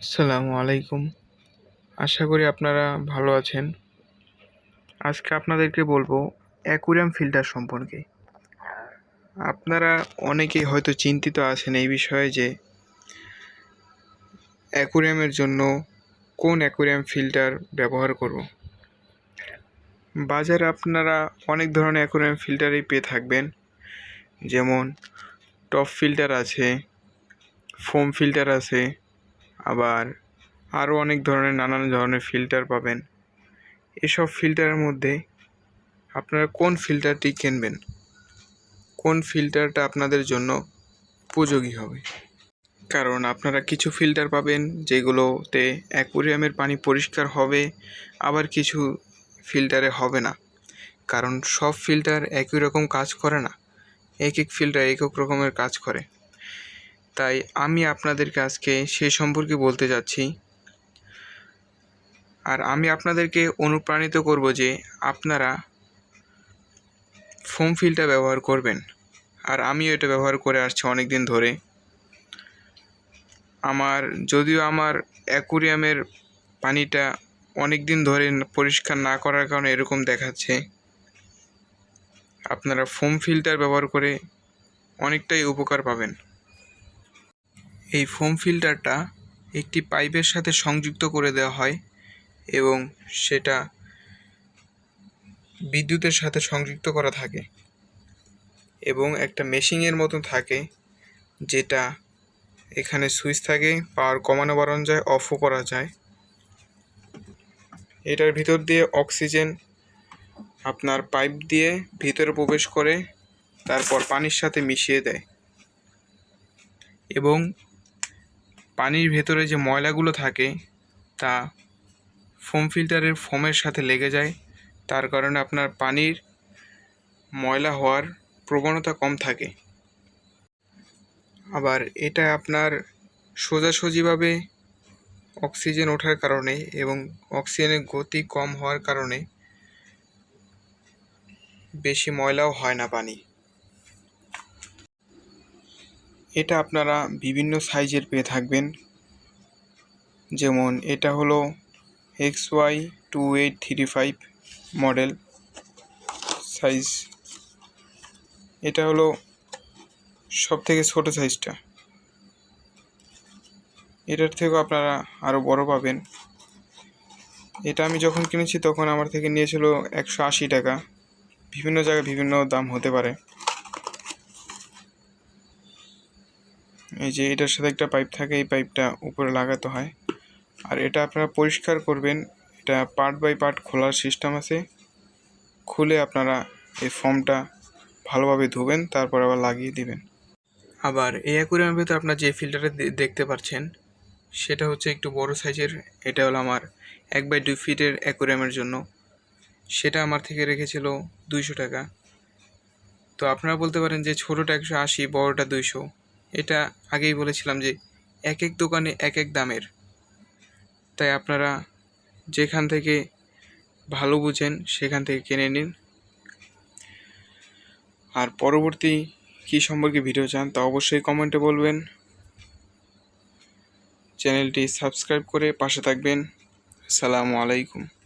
আসসালামু আলাইকুম। আশা করি আপনারা ভালো আছেন। আজকে আপনাদেরকে বলব অ্যাকুরিয়াম ফিল্টার সম্পর্কে। আপনারা অনেকেই হয়তো চিন্তিত আছেন এই বিষয়ে যে অ্যাকুরিয়ামের জন্য কোন অ্যাকুরিয়াম ফিল্টার ব্যবহার করব। বাজারে আপনারা অনেক ধরনের অ্যাকুরিয়াম ফিল্টারই পেয়ে থাকবেন। যেমন টপ ফিল্টার আছে, ফোম ফিল্টার আছে আবার আরও অনেক ধরনের নানান ধরনের ফিল্টার পাবেন। এসব ফিল্টারের মধ্যে আপনারা কোন ফিল্টারটি কিনবেন? কোন ফিল্টারটা আপনাদের জন্য উপযোগী হবে? কারণ আপনারা কিছু ফিল্টার পাবেন যেগুলোতে অ্যাকোরিয়ামের পানি পরিষ্কার হবে, আবার কিছু ফিল্টারে হবে না। কারণ সব ফিল্টার একই রকম কাজ করে না। এক এক ফিল্টার এক এক রকমের কাজ করে। তাই আমি আপনাদেরকে আজকে সে সম্পর্কে বলতে যাচ্ছি। আর আমি আপনাদেরকে অনুপ্রাণিত করব যে আপনারা ফোম ফিল্টার ব্যবহার করবেন। আর আমিও এটা ব্যবহার করে আসছি অনেক দিন ধরে। আমার, যদিও আমার অ্যাকুরিয়ামের পানিটা অনেক দিন ধরে পরিষ্কার না করার কারণে এরকম দেখাচ্ছে। আপনারা ফোম ফিল্টার ব্যবহার করে অনেকটাই উপকার পাবেন। এই ফোম ফিল্টারটা একটি পাইপের সাথে সংযুক্ত করে দেওয়া হয় এবং সেটা বিদ্যুতের সাথে সংযুক্ত করা থাকে এবং একটা মেশিনের মতন থাকে যেটা এখানে সুইচ থাকে, পাওয়ার কমানো বাড়ানো যায়, অফও করা যায়। এটার ভিতর দিয়ে অক্সিজেন আপনার পাইপ দিয়ে ভিতরে প্রবেশ করে তারপর পানির সাথে মিশিয়ে দেয় এবং পানির ভেতরে যে ময়লাগুলো থাকে, তা ফোম ফিল্টারের ফোমের সাথে লেগে যায়। তার কারণে আপনার পানির ময়লা হওয়ার প্রবণতা কম থাকে। আবার এটা আপনার সোজাসুজিভাবে অক্সিজেন ওঠার কারণে এবং অক্সিজেনের গতি কম হওয়ার কারণে বেশি ময়লাও হয় না পানি। এটা আপনারা বিভিন্ন সাইজের পেয়ে থাকবেন। যেমন এটা হলো X Y two eight three five model size. এটা হলো সব থেকে ছোটো সাইজটা। এটার থেকেও আপনারা আরও বড় পাবেন। এটা আমি যখন কিনেছি তখন আমার থেকে নিয়েছিল একশো আশি টাকা। বিভিন্ন জায়গায় বিভিন্ন দাম হতে পারে। এই যে এটার সাথে একটা পাইপ থাকে, এই পাইপটা উপরে লাগাতে হয়। আর এটা আপনারা পরিষ্কার করবেন, এটা পার্ট বাই পার্ট খোলার সিস্টেম আছে। খুলে আপনারা এই ফর্মটা ভালোভাবে ধুবেন, তারপর আবার লাগিয়ে দিবেন। আবার এই অ্যাকুরিয়ামের ভেতরে আপনার যে ফিল্টারটা দেখতে পাচ্ছেন, সেটা হচ্ছে একটু বড় সাইজের এটা হলো আমার এক বাই দুই ফিটের অ্যাকুরিয়ামের জন্য। সেটা আমার থেকে রেখেছিল দুইশো টাকা। তো আপনারা বলতে পারেন যে ছোটোটা একশো আশি, বড়োটা দুইশো। এটা আগেই বলেছিলাম যে এক এক দোকানে এক এক দামের। তাই আপনারা যেখান থেকে ভালো বুঝেন, সেখান থেকে কিনে নিন। আর পরবর্তী কী সম্পর্কে ভিডিও চান, তা অবশ্যই কমেন্টে বলবেন। চ্যানেলটি সাবস্ক্রাইব করে পাশে থাকবেন। আসসালামু আলাইকুম।